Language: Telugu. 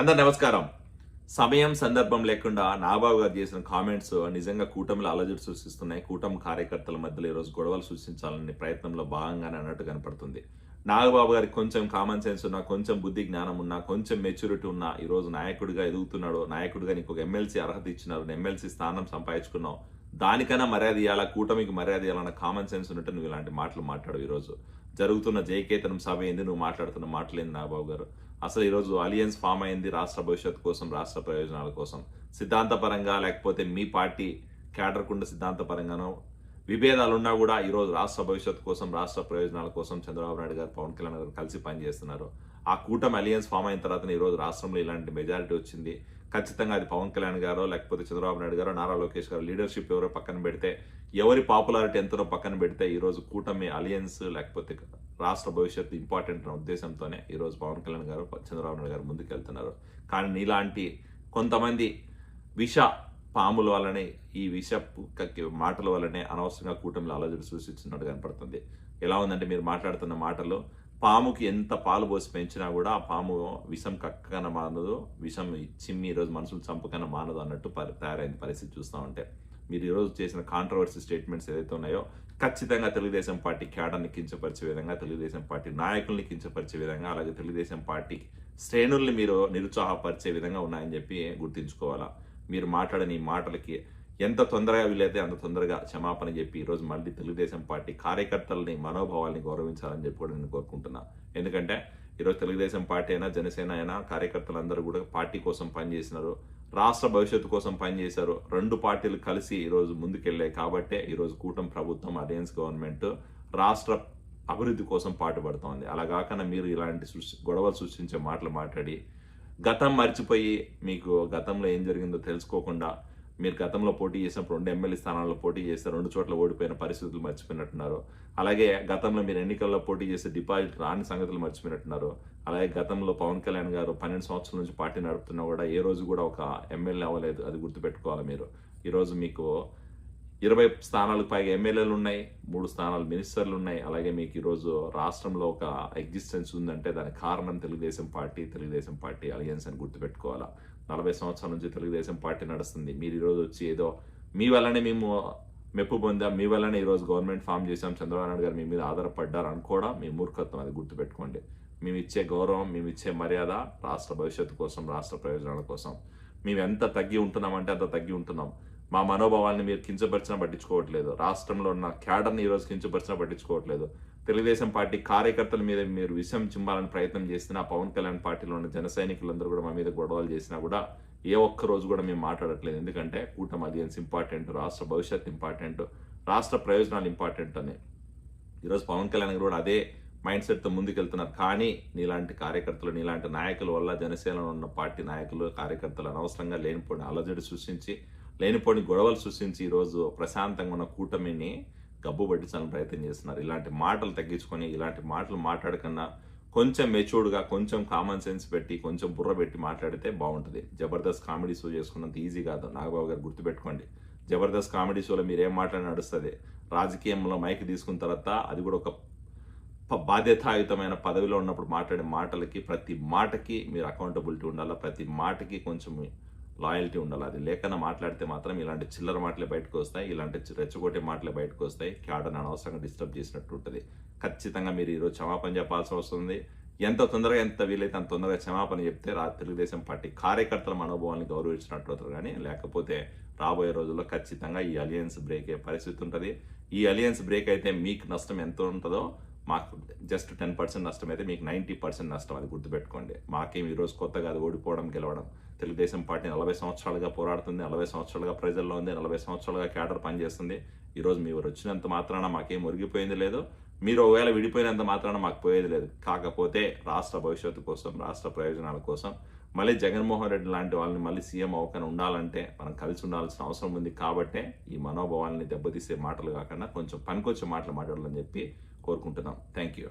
అందరు నమస్కారం. సమయం సందర్భం లేకుండా నాబాబు గారు చేసిన కామెంట్స్ నిజంగా కూటమిలో అలజడి సృష్టిస్తున్నాయి. కూటమి కార్యకర్తల మధ్యలో ఈరోజు గొడవలు సృష్టించాలనే ప్రయత్నంలో భాగంగానే అన్నట్టు కనపడుతుంది. నాగబాబు గారికి కొంచెం కామన్ సెన్స్ ఉన్నా కొంచెం బుద్ధి జ్ఞానం ఉన్నా కొంచెం మెచ్యూరిటీ ఉన్నా ఈరోజు నాయకుడిగా ఎదుగుతున్నాడు. నాయకుడిగా నీకు ఒక ఎమ్మెల్సీ అర్హత ఇచ్చినారు. ఎమ్మెల్సీ స్థానం సంపాదించుకున్నావు. దానికన్నా మర్యాద ఇవ్వాలా కూటమికి మర్యాద ఇవ్వాలన్న కామన్ సెన్స్ ఉన్నట్టు నువ్వు ఇలాంటి మాటలు మాట్లాడు ఈరోజు. జరుగుతున్న జయకేతనం సభ ఏంది? నువ్వు మాట్లాడుతున్న మాటలేదు నాగబాబు గారు? అసలు ఈరోజు అలియన్స్ ఫామ్ అయింది రాష్ట్ర భవిష్యత్తు కోసం రాష్ట్ర ప్రయోజనాల కోసం. సిద్ధాంతపరంగా లేకపోతే మీ పార్టీ కేడర్కుండ సిద్ధాంతపరంగానో విభేదాలు ఉన్నా కూడా ఈరోజు రాష్ట్ర భవిష్యత్తు కోసం రాష్ట్ర ప్రయోజనాల కోసం చంద్రబాబు నాయుడు గారు పవన్ కళ్యాణ్ గారు కలిసి పనిచేస్తున్నారు. ఆ కూటమి అలియన్స్ ఫామ్ అయిన తర్వాత ఈరోజు రాష్ట్రంలో ఇలాంటి మెజారిటీ వచ్చింది. ఖచ్చితంగా అది పవన్ కళ్యాణ్ గారో లేకపోతే చంద్రబాబు నాయుడు గారో నారా లోకేష్ గారు లీడర్షిప్ ఎవరో పక్కన పెడితే ఎవరి పాపులారిటీ ఎంతనో పక్కన పెడితే ఈరోజు కూటమి అలియన్స్ లేకపోతే రాష్ట్ర భవిష్యత్తు ఇంపార్టెంట్ అనే ఉద్దేశంతోనే ఈరోజు పవన్ కళ్యాణ్ గారు చంద్రబాబు నాయుడు గారు ముందుకెళ్తున్నారు కానీ నీలాంటి కొంతమంది విష పాముల వల్లనే ఈ విషపు కక్కి మాటల వల్లనే అనవసరంగా కూటమిలో అలజడి సూచిస్తున్నట్టు కనపడుతుంది. ఎలా ఉందంటే మీరు మాట్లాడుతున్న మాటలు పాముకి ఎంత పాలు పోసి పెంచినా కూడా ఆ పాము విషం కక్కన మానదు విషం చిమ్మి ఈరోజు మనుషులు చంపకన మానదు అన్నట్టు పరి- తయారైన పరిస్థితి చూస్తూ ఉంటే. మీరు ఈరోజు చేసిన కాంట్రవర్సీ స్టేట్మెంట్స్ ఏదైతే ఉన్నాయో ఖచ్చితంగా తెలుగుదేశం పార్టీ క్యాడర్ని కించపరిచే విధంగా తెలుగుదేశం పార్టీ నాయకుల్ని కించపరిచే విధంగా అలాగే తెలుగుదేశం పార్టీ శ్రేణుల్ని మీరు నిరుత్సాహపరిచే విధంగా ఉన్నాయని చెప్పి గుర్తుంచుకోవాలా. మీరు మాట్లాడని ఈ మాటలకి ఎంత తొందరగా వీలైతే అంత తొందరగా క్షమాపణ చెప్పి ఈరోజు మళ్ళీ తెలుగుదేశం పార్టీ కార్యకర్తలని మనోభావాల్ని గౌరవించాలని చెప్పి కూడా నేను కోరుకుంటున్నా. ఎందుకంటే ఈరోజు తెలుగుదేశం పార్టీ అయినా జనసేన అయినా కార్యకర్తలందరూ కూడా పార్టీ కోసం పనిచేసినారు. రాష్ట్ర భవిష్యత్తు కోసం పనిచేశారు. రెండు పార్టీలు కలిసి ఈరోజు ముందుకెళ్ళాయి కాబట్టే ఈరోజు కూటమి ప్రభుత్వం అలయన్స్ గవర్నమెంట్ రాష్ట్ర అభివృద్ధి కోసం పాటుపడుతోంది అలా కాకుండా మీరు ఇలాంటి సృష్టి గొడవలు సృష్టించే మాటలు మాట్లాడి గతం మర్చిపోయి మీకు గతంలో ఏం జరిగిందో తెలుసుకోకుండా మీరు గతంలో పోటీ చేసినప్పుడు రెండు ఎమ్మెల్యే స్థానాల్లో పోటీ చేస్తే రెండు చోట్ల ఓడిపోయిన పరిస్థితులు మర్చిపోయినట్టున్నారు. అలాగే గతంలో మీరు ఎన్నికల్లో పోటీ చేసే డిపాజిట్ రాని సంగతులు మర్చిపోయినట్టున్నారు. అలాగే గతంలో పవన్ కళ్యాణ్ గారు పన్నెండు సంవత్సరాల నుంచి పార్టీ నడుపుతున్నా కూడా ఏ రోజు కూడా ఒక ఎమ్మెల్యే అవ్వలేదు. అది గుర్తుపెట్టుకోవాలి మీరు. ఈరోజు మీకు ఇరవై స్థానాలకు పైగా ఎమ్మెల్యేలు ఉన్నాయి మూడు స్థానాలు మినిస్టర్లు ఉన్నాయి. అలాగే మీకు ఈరోజు రాష్ట్రంలో ఒక ఎగ్జిస్టెన్స్ ఉందంటే దానికి కారణం Telugu Desam party Telugu Desam party alliance అని గుర్తుపెట్టుకోవాలా? నలభై సంవత్సరాల నుంచి తెలుగుదేశం పార్టీ నడుస్తుంది. మీరు ఈరోజు వచ్చి ఏదో మీ వల్లనే మేము మెప్పు పొందాం మీ వల్లనే ఈరోజు గవర్నమెంట్ ఫామ్ చేశాం చంద్రబాబు నాయుడు గారు మీ మీద ఆధారపడ్డారు అనుకోవడం మీ మూర్ఖత్వం అది గుర్తుపెట్టుకోండి. మేము ఇచ్చే గౌరవం మేము ఇచ్చే మర్యాద రాష్ట్ర భవిష్యత్తు కోసం రాష్ట్ర ప్రయోజనాల కోసం. మేము ఎంత తగ్గి ఉంటున్నామంటే అంత తగ్గి ఉంటున్నాం. మా మనోభావాల్ని మీరు కించపరిచినా పట్టించుకోవట్లేదు. రాష్ట్రంలో ఉన్న క్యాడర్ని ఈరోజు కించపరిచినా పట్టించుకోవట్లేదు. తెలుగుదేశం పార్టీ కార్యకర్తల మీద మీరు విషం చింబాలని ప్రయత్నం చేసినా పవన్ కళ్యాణ్ పార్టీలో ఉన్న జన సైనికులందరూ కూడా మా మీద గొడవలు చేసినా కూడా ఏ ఒక్క రోజు కూడా మేము మాట్లాడట్లేదు. ఎందుకంటే కూటమి అలియన్స్ ఇంపార్టెంట్ రాష్ట్ర భవిష్యత్ ఇంపార్టెంట్ రాష్ట్ర ప్రయోజనాలు ఇంపార్టెంట్ అని. ఈరోజు పవన్ కళ్యాణ్ కూడా అదే మైండ్ సెట్తో ముందుకెళ్తున్నారు. కానీ నీలాంటి కార్యకర్తలు నీలాంటి నాయకుల వల్ల జనసేనలో ఉన్న పార్టీ నాయకులు కార్యకర్తలు అనవసరంగా లేనిపోయిన అలజడి సృష్టించి లేనిపోని గొడవలు సృష్టించి ఈరోజు ప్రశాంతంగా ఉన్న కూటమిని గబ్బు పట్టించాలని ప్రయత్నం చేస్తున్నారు. ఇలాంటి మాటలు తగ్గించుకొని ఇలాంటి మాటలు మాట్లాడకన్నా కొంచెం మెచ్యూర్డ్గా కొంచెం కామన్ సెన్స్ పెట్టి కొంచెం బుర్ర పెట్టి మాట్లాడితే బాగుంటుంది. జబర్దస్త్ కామెడీ షో చేసుకున్నంత ఈజీ కాదు. నాగబాబు గారు గుర్తుపెట్టుకోండి. జబర్దస్త్ కామెడీ షోలో మీరు ఏం మాట్లాడి నడుస్తుంది. రాజకీయంలో మైక్ తీసుకున్న తర్వాత అది కూడా ఒక బాధ్యతాయుతమైన పదవిలో ఉన్నప్పుడు మాట్లాడే మాటలకి ప్రతి మాటకి మీరు అకౌంటబిలిటీ ఉండాలా? ప్రతి మాటకి కొంచెం లాయల్టీ ఉండాలి. అది లేకుండా మాట్లాడితే మాత్రం ఇలాంటి చిల్లర మాటలే బయటకు వస్తాయి ఇలాంటి రెచ్చగొట్టే మాటలే బయటకు వస్తాయి. క్యాడర్ని అనవసరంగా డిస్టర్బ్ చేసినట్టు ఉంటుంది. ఖచ్చితంగా మీరు ఈరోజు క్షమాపణ చెప్పాల్సి వస్తుంది ఎంత తొందరగా ఎంత వీలైతే అంత తొందరగా క్షమాపణ చెప్తే రా తెలుగుదేశం పార్టీ కార్యకర్తల మనోభావాన్ని గౌరవించినట్టు అవుతారు కానీ లేకపోతే రాబోయే రోజుల్లో ఖచ్చితంగా ఈ అలియన్స్ బ్రేక్ అయ్యే పరిస్థితి ఉంటుంది. ఈ అలియన్స్ బ్రేక్ అయితే మీకు నష్టం ఎంత ఉంటుందో మాకు జస్ట్ టెన్ పర్సెంట్ నష్టం అయితే మీకు నైంటీ పర్సెంట్ నష్టం అది గుర్తుపెట్టుకోండి. మాకేం ఈరోజు కొత్తగా అది ఓడిపోవడం గెలవడం తెలుగుదేశం పార్టీ నలభై సంవత్సరాలుగా పోరాడుతుంది నలభై సంవత్సరాలుగా ప్రజల్లో ఉంది నలభై సంవత్సరాలుగా క్యాడర్ పనిచేస్తుంది. ఈరోజు మీరు వచ్చినంత మాత్రాన మాకేం మురిగిపోయింది లేదు. మీరు ఒకవేళ విడిపోయినంత మాత్రాన మాకు పోయేది లేదు. కాకపోతే రాష్ట్ర భవిష్యత్తు కోసం రాష్ట్ర ప్రయోజనాల కోసం మళ్ళీ జగన్మోహన్ రెడ్డి లాంటి వాళ్ళని మళ్ళీ సీఎం అవ్వకుండా ఉండాలంటే మనం కలిసి ఉండాల్సిన అవసరం ఉంది కాబట్టే ఈ మనోభావాల్ని దెబ్బతీసే మాటలు కాకుండా కొంచెం పనికొచ్చే మాటలు మాట్లాడాలని చెప్పి కోరుకుంటున్నాం. Thank you